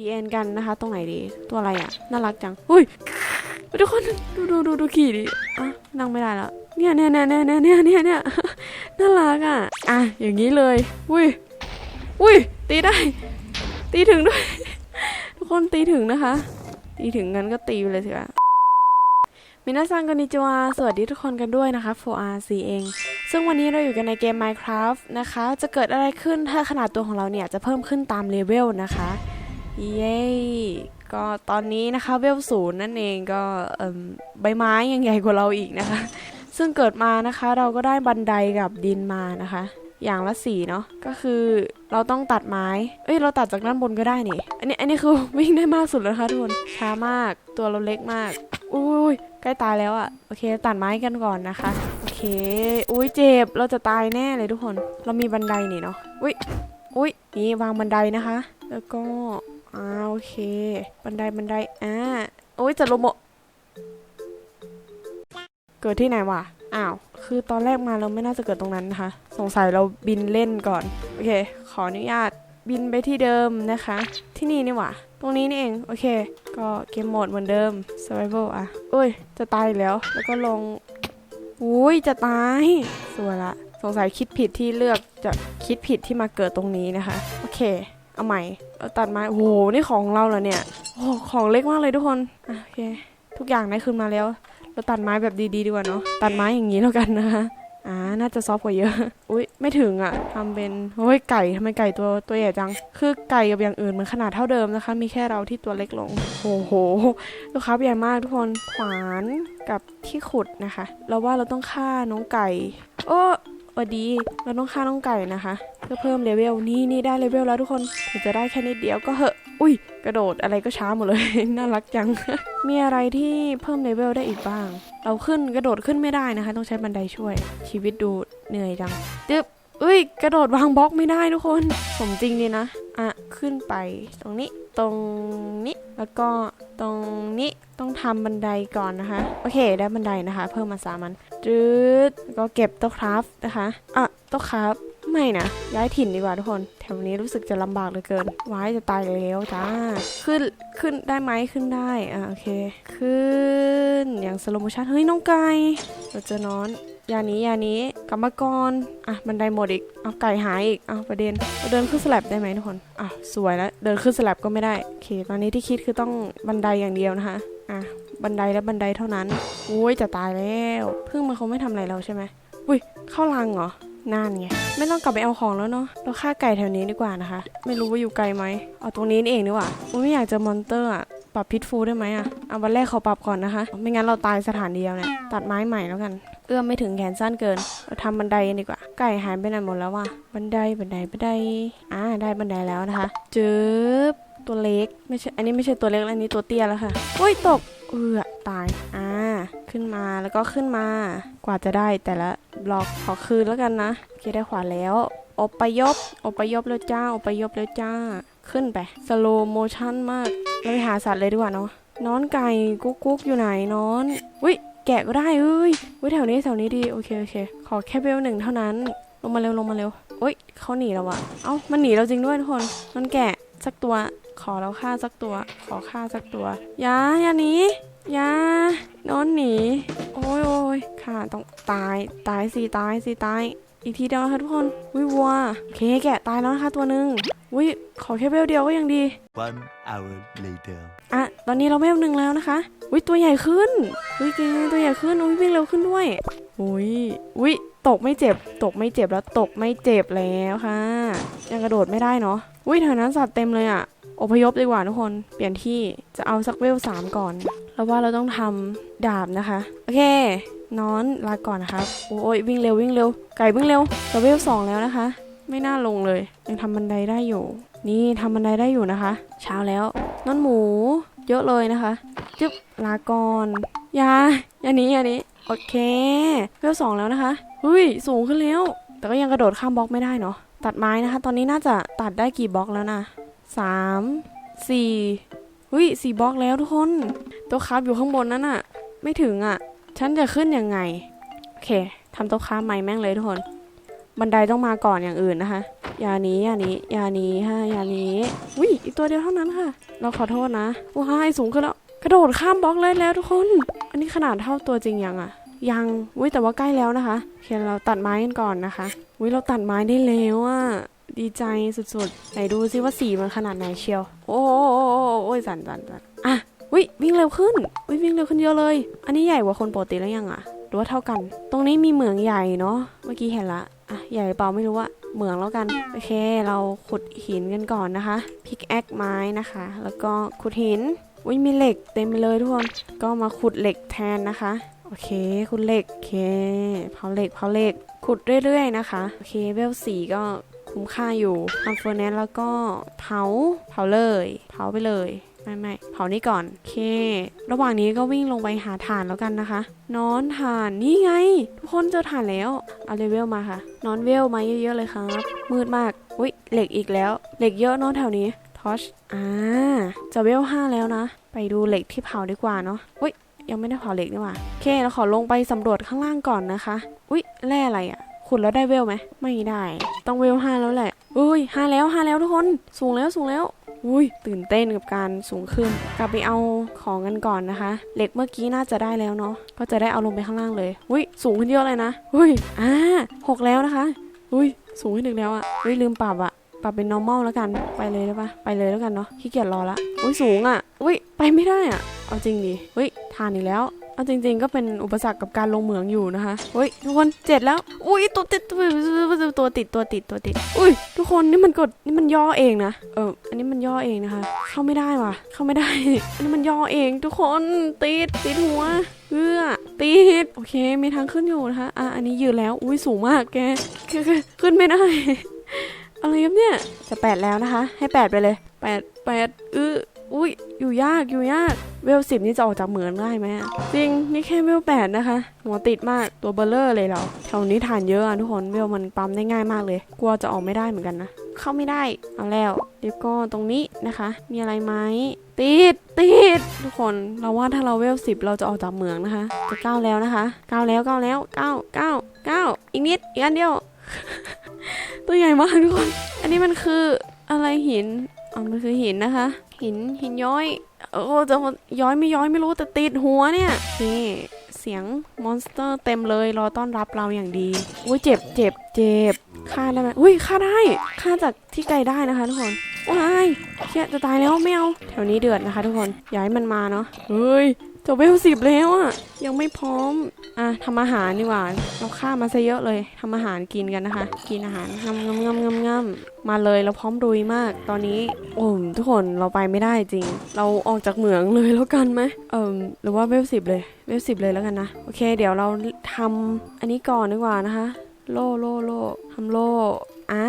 ดีเอ็นกันนะคะ ตรงไหนดี ตัวอะไรอะ น่ารักจังอุ้ยทุกคนดูดูดูดูขี่ดิอะนั่งไม่ได้แล้วเนี่ยเนี่ยเนี่ยเนี่ยเนี่ยเนี่ยเนี่ยน่ารักอะอะอย่างนี้เลยอุ้ยอุ้ยตีได้ ตีถึงด้วย ทุกคนตีถึงนะคะ ตีถึงงั้นก็ตีไปเลยสิคะมินาซังกอนิจวาสวัสดีทุกคนกันด้วยนะคะ 4RC เอง ซึ่งวันนี้เราอยู่กันในเกม Minecraft นะคะ จะเกิดอะไรขึ้นถ้าขนาดตัวของเราเนี่ยจะเพิ่มขึ้นตามเลเวลนะคะ เย้ก็ตอนนี้นะคะเวลศูนย์นั่นเองก็ใบไม้ยังใหญ่กว่าเราอีกนะคะ ซึ่งเกิดมานะคะเราก็ได้บันไดกับดินมานะคะ อย่างละสีเนาะก็คือเราต้องตัดไม้ เอ้ยเราตัดจากด้านบนก็ได้นี่ อันนี้อันนี้คือวิ่งได้มากสุดแล้วนะคะทุกคนช้ามากตัวเราเล็กมากอุ้ยใกล้ตายแล้วอะโอเค ตัดไม้กันก่อนนะคะโอเคอุ้ยเจ็บเราจะตายแน่เลยทุกคน เรามีบันไดนี่เนาะอุ้ยอุ้ยนี่วางบันไดนะคะ แล้วก็ อ่าโอเค บันไดบันไดอ่าโอ้ยจะลมโมเกิดที่ไหนวะอ้าว คือตอนแรกมาเราไม่น่าจะเกิดตรงนั้นนะคะ สงสัยเราบินเล่นก่อน โอเค ขออนุญาตบินไปที่เดิมนะคะ ที่นี่นี่หว่าตรงนี้นี่เอง โอเค ก็เกมโหมดเหมือนเดิม survival อะอุ้ย จะตายแล้ว แล้วก็ลง อุ้ย จะตาย สวยละ สงสัยคิดผิดที่เลือกจะคิดผิดที่มาเกิดตรงนี้นะคะ โอเค เอาใหม่เราตัดไม้โอ้โหนี่ของเราเหรอเนี่ยโอ้ของเล็กมากเลยทุกคนโอเค ทุกอย่างได้คืนมาแล้ว เราตัดไม้แบบดีๆดีกว่าเนาะตัดไม้อย่างนี้แล้วกันนะคะอ่าน่าจะซอฟกว่าเยอะอุ้ยไม่ถึงอะ่ะทำเป็นโอ้ยไก่ทำไมไก่ตัวตัวใหญ่จัง คือไก่กับอย่างอื่นมันขนาดเท่าเดิมนะคะ มีแค่เราที่ตัวเล็กลงโอ้โหลูกค้าใหญ่มากทุกคนขวานกับที่ขุดนะคะ เราว่าเราต้องฆ่าน้องไก่ โอ้ อดี เราต้องฆ่าน้องไก่นะคะ เพื่อเพิ่มเลเวลนี่นี่ได้เลเวลแล้วทุกคนถึงจะได้แค่นิดเดียวก็เหอะ อุ้ย กระโดดอะไรก็ช้าหมดเลย น่ารักจัง มีอะไรที่เพิ่มเลเวลได้อีกบ้าง เราขึ้นกระโดดขึ้นไม่ได้นะคะ ต้องใช้บันไดช่วย ชีวิตดูเหนื่อยจังตึ๊บเอ้ย กระโดดวางบล็อกไม่ได้ทุกคนสมจริงดีนะ อะ ขึ้นไป ตรงนี้ ตรงนี้ แล้วก็ตรงนี้ ต้องทำบันไดก่อนนะคะ โอเค ได้บันไดนะคะ เพิ่มมาสามันจืดก็เก็บโต๊ะคราฟนะคะอะโต๊ะคราฟไม่นะย้ายถิ่นดีกว่าทุกคน แถวนี้รู้สึกจะลำบากเหลือเกินว้ายจะตายแล้วจ้าขึ้นขึ้นได้ไหมขึ้นได้อ่าโอเค ขึ้นอย่างสโลโมชันเฮ้ยน้องไก่เราจอนอนยานี้ยานี้กลับมก่อนอะบันไดหมดอีกเอาไก่หายอีกเอาประเด็นเราเดินขึ้นสลับได้ไหมทุกคนอะสวยแล้วเดินขึ้นสลับก็ไม่ได้โอเค ตอนนี้ที่คิดคือต้องบันไดอย่างเดียวนะคะ อะบันไดและบันไดเท่านั้นโอ้ยจะตายแล้วพึ่งมันคงไม่ทำอะไรเราใช่ไหมอุ้ยเข้ารังเหรอนั่นไงไม่ต้องกลับไปเอาของแล้วเนาะเราฆ่าไก่แถวนี้ดีกว่านะคะ ไม่รู้ว่าอยู่ไกลไหมเอาตรงนี้นี่เองดีกว่าอุ๊ยไม่อยากเจอมอนเตอร์อะปรับพิษฟูได้ไหมอะเอาวันแรกขอปรับก่อนนะคะ ไม่งั้นเราตายสถานเดียวเนี่ย ตัดไม้ใหม่แล้วกัน เอื้อมไม่ถึงแขนสั้นเกิน เราทำบันไดกันดีกว่า ไก่หายไปไหนหมดแล้ววะ บันได บันได บันได อ่า ได้บันไดแล้วนะคะ จึ๊บ ตัวเล็กไม่ใช่อันนี้ไม่ใช่ตัวเล็กแล้วอันนี้ตัวเตี้ยแล้วค่ะอุ้ยตกเอือตายอ่าขึ้นมาแล้วก็ขึ้นมากว่าจะได้แต่ละบล็อกขอคืนแล้วกันนะโอเคได้ขวาแล้วอปยบอปยบแล้วจ้าอปยบแล้วจ้า ขึ้นไปสโลโมชั่นมากเราไปหาสัตว์เลยดีกว่าเนาะนอนไก่กุ๊กกุ๊กอยู่ไหนนอนอุ้ยแกะก็ได้เอ้ยอุ้ยแถวนี้แถวนี้ดีโอเคโอเค ขอแค่เบลหนึ่งเท่านั้น ลงมาเร็วลงมาเร็วอุ้ยเขาหนีแล้วอะเอ้ามันหนีเราจริงด้วยทุกคนนอนแกะ สักตัว ขอเราฆ่าสักตัว ขอฆ่าสักตัว อย่าอย่าหนีอยานอนหนี โอ้ยโอ้ยค่ะต้องตาย ตายสิตายสิตาย อีกทีเดียวนะคะทุกคนวิวัวโอเคแกะตายแล้วนะคะตัวหนึ่งวิขอแค่เวลเดียวก็ยังดี One hour later. อะ ตอนนี้เราเวลหนึ่งแล้วนะคะวิตัวใหญ่ขึ้นวิจริงตัวใหญ่ขึ้นอุ้ยวิ่งเร็วขึ้นด้วยอุ้ยอุ้ย ตกไม่เจ็บ ตกไม่เจ็บแล้วตกไม่เจ็บแล้วค่ะ ยังกระโดดไม่ได้เนาะอุ้ยแถวนั้นสัตว์เต็มเลยอะอพยพดีกว่าทุกคนเปลี่ยนที่จะเอาสักเวลสามก่อนแล้วว่าเราต้องทำดาบนะคะ โอเคนอนลาก่อนนะครับ โอ้ยวิ่งเร็ววิ่งเร็ว ไก่วิ่งเร็วเราเวลสองแล้วนะคะ ไม่น่าลงเลย ยังทำบันไดได้อยู่ นี่ทำบันไดได้อยู่นะคะ เช้าแล้วนอนหมู เยอะเลยนะคะ จึ๊บลาก่อนอยาอย่าหนี้อย่าหนี้ โอเคเวลสองแล้วนะคะเฮ้ยสูงขึ้นแล้ว แต่ก็ยังกระโดดข้ามบล็อกไม่ได้เนาะตัดไม้นะคะ ตอนนี้น่าจะตัดได้กี่บล็อกแล้วนะสามสี่เฮ้ยสี่บล็อกแล้วทุกคน ตัวคราฟอยู่ข้างบนนั่นอะไม่ถึงอะฉันจะขึ้นยังไง โอเคทำตัวคราฟใหม่แม่งเลยทุกคน บันไดต้องมาก่อนอย่างอื่นนะคะยานีอย่านีอย่านี้ฮะยานี้อุ้ยอีกตัวเดียวเท่านั้นค่ะ เราขอโทษนะว้ายสูงขึ้นแล้ว กระโดดข้ามบล็อกเลยแล้วทุกคน อันนี้ขนาดเท่าตัวจริงยังอะยังอุ้ยแต่ว่าใกล้แล้วนะคะโอเคเราตัดไม้กันก่อนนะคะอุ้ยเราตัดไม้ได้แล้วอะดีใจสุดๆ ไหนดูซิว่าสีมันขนาดไหนเชียว โอ้โหโอ้ยสั่นสั่นสั่นอะอุ้ยวิ่งเร็วขึ้นอุ้ยวิ่งเร็วขึ้นเยอะเลย อันนี้ใหญ่กว่าคนปกติแล้วยังอะหรือว่าเท่ากัน ตรงนี้มีเหมืองใหญ่เนาะ เมื่อกี้เห็นละ อะ ใหญ่เปล่าไม่รู้อะเหมืองแล้วกัน โอเค เราขุดหินกันก่อนนะคะ พิกแอคไม้นะคะ แล้วก็ขุดหิน อุ้ยมีเหล็กเต็มไปเลยทุกคน ก็มาขุดเหล็กแทนนะคะ โอเคขุดเหล็ก โอเคเผาเหล็กเผาเหล็ก ขุดเรื่อยๆนะคะ โอเคเวลสีก็คุ้มค่าอยู่ทำเฟอร์เนสแล้วก็เผา เผาเลย เผาไปเลย ไม่ไม่เผานี่ก่อน โอเค ระหว่างนี้ก็วิ่งลงไปหาถ่านแล้วกันนะคะ นอนถ่าน นี่ไง ทุกคนเจอถ่านแล้ว เอาเลเวลมาค่ะ นอนเวลมาเยอะๆเลยครับ มืดมาก อุ้ยเหล็กอีกแล้ว เหล็กเยอะนอะแถวนี้ ทอชอ่าจะเวลห้าแล้วนะ ไปดูเหล็กที่เผาดีกว่าเนาะอุ้ยยังไม่ได้เผาเหล็กนี่หว่าโอเคเราขอลงไปสำรวจข้างล่างก่อนนะคะ อุ้ยแร่อะไรอะ่ะขุดแล้วได้เวลไหมไม่ได้ ต้องเวลห้าแล้วแหละอุ้ยห้าแล้วห้าแล้วทุกคนสูงแล้วสูงแล้วอุ้ยตื่นเต้นกับการสูงขึ้น กลับไปเอาของกันก่อนนะคะ เหล็กเมื่อกี้น่าจะได้แล้วเนาะก็จะได้เอาลงไปข้างล่างเลยอุ้ยสูงขึ้นเยอะเลยนะอุ้ยอ่าหกแล้วนะคะอุ้ยสูงขึ้นอีกแล้วอะ่ะอุ้ยลืมปรับอะ ปรับเป็น normal แล้วกัน ไปเลยได้ปะไปเลยแล้วกันเนาะ ขี้เกียจรอละ อุ้ยสูงอะ่ะ อุ้ยไปไม่ได้อะ่ะ เอาจริงดิอุ้ยทานอีกแล้ว เอาจริง ๆ ก็เป็นอุปสรรคกับการลงเหมืองอยู่นะคะอุ้ยทุกคนเจ็ดแล้ว อุ้ยตัวติดตัวติดตัวติดตัวติด อุ้ยทุกคนนี่มันกดนี่มันย่อเองนะ เออ อันนี้มันย่อเองนะคะ เข้าไม่ได้ว่ะ เข้าไม่ได้ อันนี้มันย่อเองทุกคนติดติดหัวเพื่อติดโอเคมีทางขึ้นอยู่นะคะ อะอันนี้ยืนแล้ว อุ้ยสูงมากแก ขึ้นไม่ได้ อะไรครับเนี่ย จะแปดแล้วนะคะ ให้แปดไปเลยแปดแปดอื้ออุ้ยอยู่ยากอยู่ยากเวลสิบนี่จะออกจากเหมือนได้ไหมจริงนี่แค่เวลแปดนะคะ หัวติดมากตัวเบลเลอร์เลยเราแถวนี้ฐานเยอะอะทุกคนเวลมันปั๊มได้ง่ายมากเลย กลัวจะออกไม่ได้เหมือนกันนะเข้าไม่ได้เอาแล้วเดี๋ยวก็ตรงนี้นะคะ มีอะไรไหมติดติดทุกคนเราว่าถ้าเราเวลสิบเราจะออกจากเหมืองนะคะจะเก้าแล้วนะคะเก้าแล้วเก้าแล้วเก้าเก้าเก้าอีกนิดอีกอันเดียว ตัวใหญ่มากทุกคน อันนี้มันคืออะไรหิน อ๋อ มันคือหินนะคะ หินหินย้อย โอ้จะมันย้อยไม่ย้อยไม่รู้แต่ติดหัวเนี่ยนี่เสียงมอนสเตอร์เต็มเลยรอต้อนรับเราอย่างดี อุ้ยเจ็บเจ็บเจ็บฆ่าได้ไหมอุ้ยฆ่าได้ฆ่าจากที่ไกลได้นะคะทุกคนว้ายเชี่ยจะตายแล้วไม่เอาแถวนี้เดือดนะคะทุกคน อย้ายมันมาเนาะ เฮ้ย จะเวลสิบแล้วอะยังไม่พร้อม อะทำอาหารดีกว่า เราฆ่ามาซะเยอะเลยทำอาหารกินกันนะคะ กินอาหารงำงำงำงำงำมาเลยเราพร้อมดุยมาก ตอนนี้โอ้มทุกคนเราไปไม่ได้จริง เราออกจากเหมืองเลยแล้วกันไหมเอิมหรือว่าเวลสิบเลย เวลสิบเลยแล้วกันนะ โอเค เดี๋ยวเราทำอันนี้ก่อนดีกว่านะคะ โล่โล่โล่ทำโล่อ่า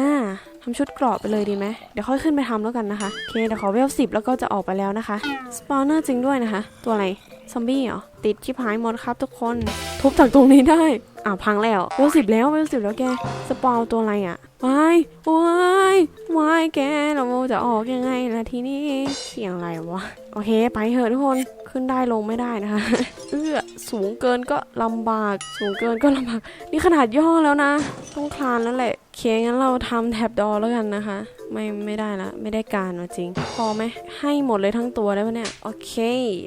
ทำชุดกราะไปเลยดีไหมเดี๋ยวค่อยขึ้นไปทำแล้วกันนะคะ โอเค เดี๋ยวขอเวลสิบแล้วก็จะออกไปแล้วนะคะ สปอนเนอร์จริงด้วยนะคะ ตัวอะไร ซอมบี้เหรอ ติดชิบหายหมดครับทุกคน ทุบจากตรงนี้ได้อ่าวพังแล้วเวลสิบแล้วเวลสิบแล้วแก สปาวตัวอะไรอะวายวายวายแกเราจะออกยังไงล่ะทีนี้เสียงอะไรวะ โอเค ไปเถอะทุกคน ขึ้นได้ลงไม่ได้นะคะ เอื้อสูงเกินก็ลำบาก สูงเกินก็ลำบาก นี่ขนาดย่อแล้วนะ ต้องคลานแล้วแหละ เคงั้นเราทำแท็บดอแล้วกันนะคะ ไม่ไม่ได้ละไม่ได้การจริง พอไหมให้หมดเลยทั้งตัวได้ปะเนี่ย โอเค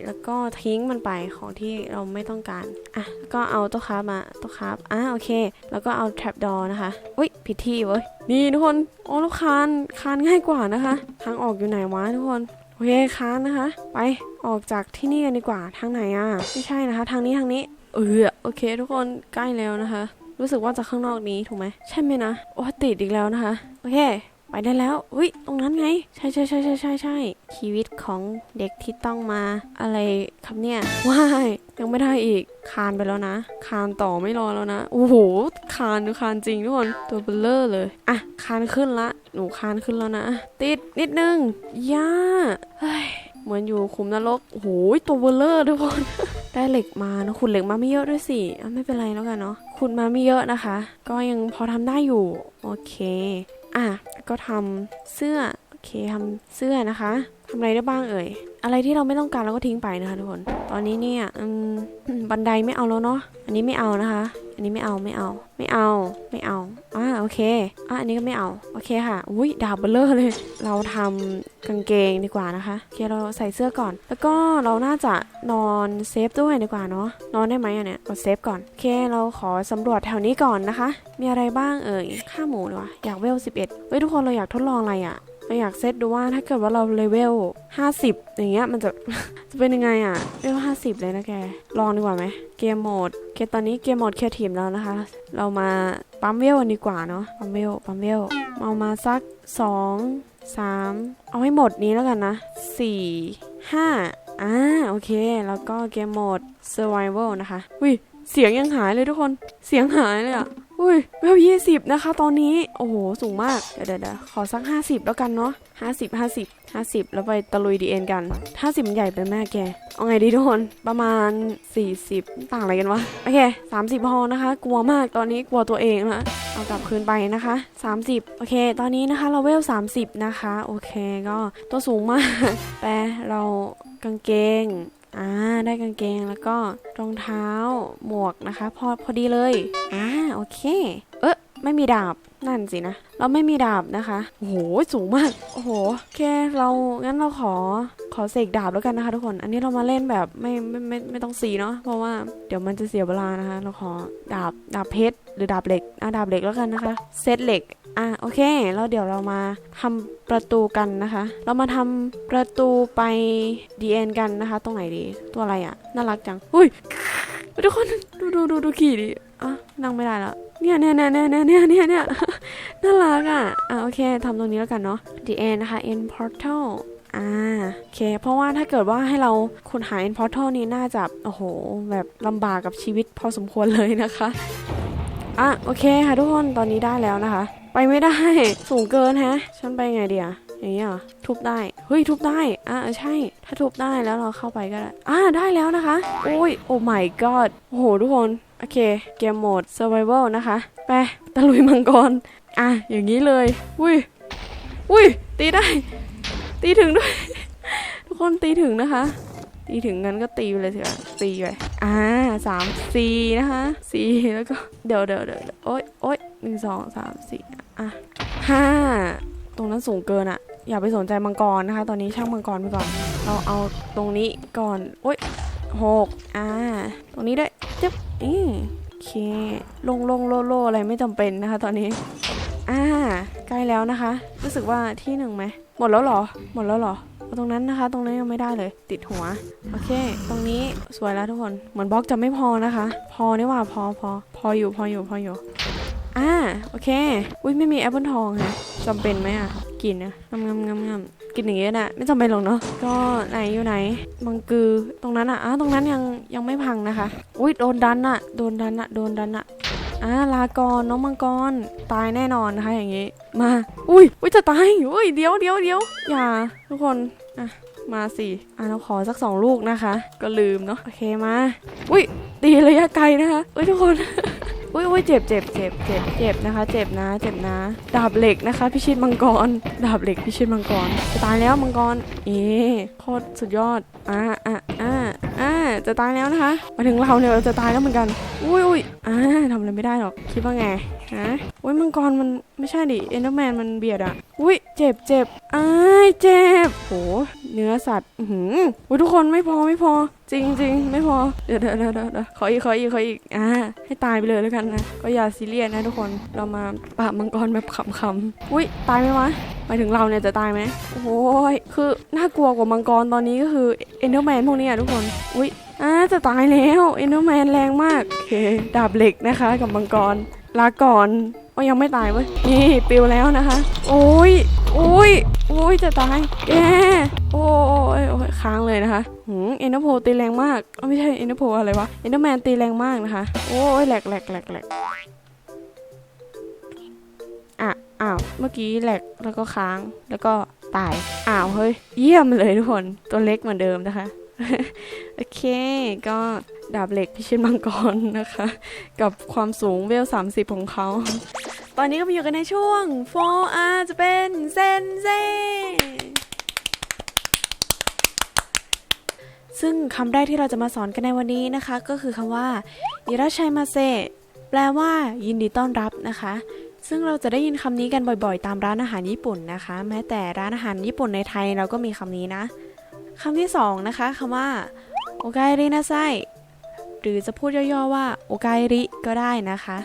แล้วก็ทิ้งมันไปของที่เราไม่ต้องการอะแล้วก็เอาตัวคราฟมาตัวคราฟอะโอเค แล้วก็เอาแท็บดอนะคะอุ้ยผิดที่เว้ยนี่ทุกคนโอ้แล้วคานคานง่ายกว่านะคะ ทางออกอยู่ไหนวะทุกคนโอเคคานนะคะ ไปออกจากที่นี่กันดีกว่าทางไหนอะไม่ใช่นะคะ ทางนี้ทางนี้เออโอเค ทุกคนใกล้แล้วนะคะ รู้สึกว่าจะข้างนอกนี้ถูกไหมใช่ไหมนะโอ้ติดอีกแล้วนะคะ โอเค ไปได้แล้วอุ้ยตรงนั้นไง ใช่ใช่ใช่ใช่ใช่ใช่ชีวิตของเด็กที่ต้องมา อะไรครับเนี่ยว้ายยังไม่ได้อีก คานไปแล้วนะ คานต่อไม่รอแล้วนะ โอ้โห คานคานจริงทุกคน ตัวเบลเลอร์เลย อะ คานขึ้นละ หนูคานขึ้นแล้วนะ ติดนิดนึง ย่า เฮ้ย เหมือนอยู่ขุมนรก โอ้โห ตัวเบลเลอร์ทุกคน ได้เหล็กมานะขุดเหล็กมาไม่เยอะด้วยสิอะไม่เป็นไรแล้วกันเนาะ ขุดมาไม่เยอะนะคะ ก็ยังพอทำได้อยู่ โอเค อะก็ทำเสื้อ เคทำเสื้อนะคะทำอะไรได้บ้างเอ่ย อะไรที่เราไม่ต้องการเราก็ทิ้งไปนะคะทุกคน ตอนนี้เนี่ยบันไดไม่เอาแล้วเนาะ อันนี้ไม่เอานะคะ อันนี้ไม่เอาไม่เอา ไม่เอาไม่เอาอ่าโอเคอะอันนี้ก็ไม่เอา โอเคค่ะ อุ้ยดาบเบลเลอร์เลย เราทำกางเกงดีกว่านะคะโอเคเราใส่เสื้อก่อน แล้วก็เราน่าจะนอนเซฟด้วยดีกว่าเนาะ นอนได้ไหมอะเนี่ยกดเซฟก่อน โอเคเราขอสำรวจแถวนี้ก่อนนะคะ มีอะไรบ้างเอ่ยค่าหมูดีกว่าอยากเวล11เฮ้ยทุกคนเราอยากทดลองอะไรอะ เราอยากเซตดูว่าถ้าเกิดว่าเราเลเวล 50 อย่างเงี้ยมันจะ จะเป็นยังไงอะเลเวล 50 เลยนะแก ลองดีกว่าไหม เกมโหมดโอเคตอนนี้เกมโหมดแค่ทีมแล้วนะคะ เรามาปั๊มเวลกันดีกว่าเนาะ ปั๊มเวล ปั๊มเวล เอามาสัก 2 3 เอาให้หมดนี้แล้วกันนะ 4 5อ่าโอเค แล้วก็เกมโหมด survival นะคะอุ้ยเสียงยังหายเลยทุกคน เสียงหายเลยอะ อุ้ยเวลยี่สิบนะคะ ตอนนี้ โอ้โห สูงมากเดี๋ยวเดี๋ยวเดี๋ยวขอสักห้าสิบแล้วกันเนาะห้าสิบห้าสิบห้าสิบแล้วไปตะลุยดีเอ็นกันห้าสิบใหญ่ไปแม่แก เอาไงดีทุกคน ประมาณสี่สิบต่างอะไรกันวะ โอเคสามสิบพอนะคะ กลัวมากตอนนี้กลัวตัวเองนะเอากลับคืนไปนะคะ30โอเค ตอนนี้นะคะเราเวล30นะคะ โอเคก็ตัวสูงมากแปลเรากางเกง อ่าได้กางเกงแล้วก็รองเท้าหมวกนะคะ พอพอดีเลยอ่าโอเค เอ๊ะไม่มีดาบนั่นสินะ เราไม่มีดาบนะคะโอ้โหสูงมาก โอ้โหโอเคเรางั้นเราขอขอเสกดาบแล้วกันนะคะทุกคน อันนี้เรามาเล่นแบบไม่ไม่ไม่ไม่ต้องสีเนาะเพราะว่าเดี๋ยวมันจะเสียเวลานะคะ เราขอดาบดาบเพชรหรือดาบเหล็กอะดาบเหล็กแล้วกันนะคะ เซตเหล็ก อะโอเคแล้วเดี๋ยวเรามาทำประตูกันนะคะ เรามาทำประตูไปดีเอ็นกันนะคะ ตรงไหนดี ตัวอะไรอะ น่ารักจังอุ้ยทุกคนดูดูดูดูขี่ดิอะนั่งไม่ได้แล้วเนี่ยเนี่ยเนี่ยเนี่ยเนี่ยเนี่ยเนี่ยน่ารักอะอะโอเคทำตรงนี้แล้วกันเนาะ the end นะคะ end portal อ่าโอเค เพราะว่าถ้าเกิดว่าให้เราคุณหา end portal นี้น่าจะ โอ้โห แบบลำบากกับชีวิตพอสมควรเลยนะคะ อะ โอเคค่ะทุกคนตอนนี้ได้แล้วนะคะ ไปไม่ได้ สูงเกินฮะ ฉันไปไงเดียอย่างเงี้ยทุบได้ เฮ้ย ทุบได้ อะเออใช่ ถ้าทุบได้แล้วเราเข้าไปก็ได้ อ่า ได้แล้วนะคะ โอ้ย โอ้ my god โอ้โห ทุกคน โอเค เกมโหมด survival นะคะ ไป ตะลุยมังกร อะ อย่างนี้เลย อุ้ย อุ้ย ตีได้ ตีถึงด้วย ทุกคนตีถึงนะคะ ตีถึงงั้นก็ตีไปเลยเถอะตีไป อ่าสามสี่นะคะสี่แล้วก็เดี๋ยวเดี๋ยวเดี๋ยวเด๋วโอ๊ยโอ๊ยหนึ่งสองสามสี่อะห้าตรงนั้นสูงเกินอะอย่าไปสนใจมังกรนะคะ ตอนนี้ช่างมังกรไปก่อน เราเอาตรงนี้ก่อนโอ๊ยหกอ่า ตรงนี้ได้จึ๊บอืมโอเคลงลงโลโลอะไรไม่จำเป็นนะคะ ตอนนี้ อ่า ใกล้แล้วนะคะ รู้สึกว่าที่หนึ่งไหมหมดแล้วหรอ หมดแล้วหรอ ตรงนั้นนะคะ ตรงนั้นยังไม่ได้เลย ติดหัว โอเค ตรงนี้สวยแล้วทุกคน เหมือนบล็อกจะไม่พอนะคะ พอนี่หว่าพอพอพออยู่พออยู่พออยู่อ่าโอเค อุ้ยไม่มีแอปเปิลทองฮะจำเป็นไหมอะ กินนะงำงำงำงำกินอย่างเงี้ยนะไม่จำเป็นหรอกเนาะก็ไหนอยู่ไหนมังกือตรงนั้นอะอ้าตรงนั้นยังยังไม่พังนะคะ อุ้ยโดนดันอะโดนดันอะโดนดันอะ อ่าลากรน้องมังกรตายแน่นอนนะคะอย่างงี้ มา อุ้ยอุ้ยจะตายอุ้ยเดี๋ยวเดี๋ยวเดี๋ยวอย่า ทุกคนอะมาสิอะเราขอสักสองลูกนะคะ ก็ลืมเนาะโอเคมาอุ้ยตีระยะไกลนะคะอุ้ยทุกคนอุ้ยอุ้ยเจ็บเจ็บเจ็บเจ็บเจ็บนะคะ เจ็บนะเจ็บนะ ดาบเหล็กนะคะพิชิตมังกร ดาบเหล็กพิชิตมังกรจะตายแล้วมังกร เอ๊โคตรสุดยอดอ่าอ่าอ่าอ่า จะตายแล้วนะคะ มาถึงเราเนี่ยเราจะตายแล้วเหมือนกัน อุ้ยอุ้ยอ่าทำอะไรไม่ได้หรอก คิดว่าไง ฮะ อุ้ยมังกรมันไม่ใช่ดิ เอ็นเดอร์แมนมันเบียดอะอุ้ยเจ็บเจ็บอ้ายเจ็บ โห เนื้อสัตว์ อือหืออุ้ยทุกคนไม่พอไม่พอ จริงจริงไม่พอเดี๋ยวเดี๋ยวเดี๋ยวเดี๋ยวขออีกขออีกขออีก อ่า ให้ตายไปเลยแล้วกันนะ ก็อย่าซีเรียสนะทุกคน เรามาปราบมังกรแบบขำๆ อุ้ยตายไหมวะหมายถึงเราเนี่ยจะตายไหมโอ้ย คือน่ากลัวกว่ามังกรตอนนี้ก็คือเอ็นเดอร์แมนพวกนี้อะทุกคน อุ้ย อ่าจะตายแล้วเอ็นเดอร์แมนแรงมากโอเคดาบเหล็กนะคะกับมังกร ลาก่อนโอ้ยังไม่ตายเว้ย นี่ปิวแล้วนะคะ โอ้ย โอ้ย โอ้ยจะตายแย่โอ้ยโอ้ยค้างเลยนะคะหืมเอ็นเดอร์โพตีแรงมากไม่ใช่เอ็นเดอร์โพอะไรวะ เอ็นเดอร์แมนตีแรงมากนะคะ โอ้ยแหลกแหลกแหลกแหลกอะ อ้าว เมื่อกี้แหลกแล้วก็ค้างแล้วก็ตาย อ้าว เฮ้ย เยี่ยมเลยทุกคน ตัวเล็กเหมือนเดิมนะคะ โอเค ก็ดาบเหล็กพิชิตมังกรนะคะ กับความสูงเวล 30 ของเขา ตอนนี้ก็มาอยู่กันในช่วง 4R จะเป็นเซนเซซึ่งคำแรกที่เราจะมาสอนกันในวันนี้นะคะ ก็คือคำว่าอิราชัยมาเซแปลว่า ยินดีต้อนรับนะคะ ซึ่งเราจะได้ยินคำนี้กันบ่อยๆ ตามร้านอาหารญี่ปุ่นนะคะ แม้แต่ร้านอาหารญี่ปุ่นในไทยเราก็มีคำนี้นะ คำที่สองนะคะคำว่าโอกาเรินาไซหรือจะพูดย่อๆว่าโอกาเริก็ได้นะคะ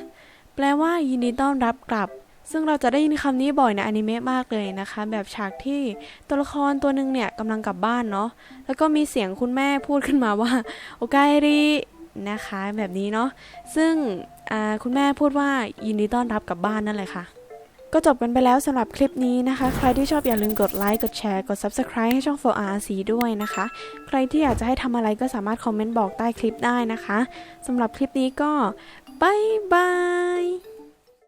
แปลว่ายินดีต้อนรับกลับ ซึ่งเราจะได้ยินคำนี้บ่อยในอนิเมะมากเลยนะคะ แบบฉากที่ตัวละครตัวหนึ่งเนี่ยกำลังกลับบ้านเนาะแล้วก็มีเสียงคุณแม่พูดขึ้นมาว่าโอกาเรินะคะ แบบนี้เนาะซึ่งคุณแม่พูดว่ายินดีต้อนรับกลับบ้านนั่นแหละค่ะ ก็จบกันไปแล้วสำหรับคลิปนี้นะคะ ใครที่ชอบอย่าลืมกดไลค์ กดแชร์ กด Subscribe ให้ช่อง 4RC ด้วยนะคะ ใครที่อยากจะให้ทำอะไรก็สามารถคอมเมนต์บอกใต้คลิปได้นะคะสำหรับคลิปนี้ก็บายบาย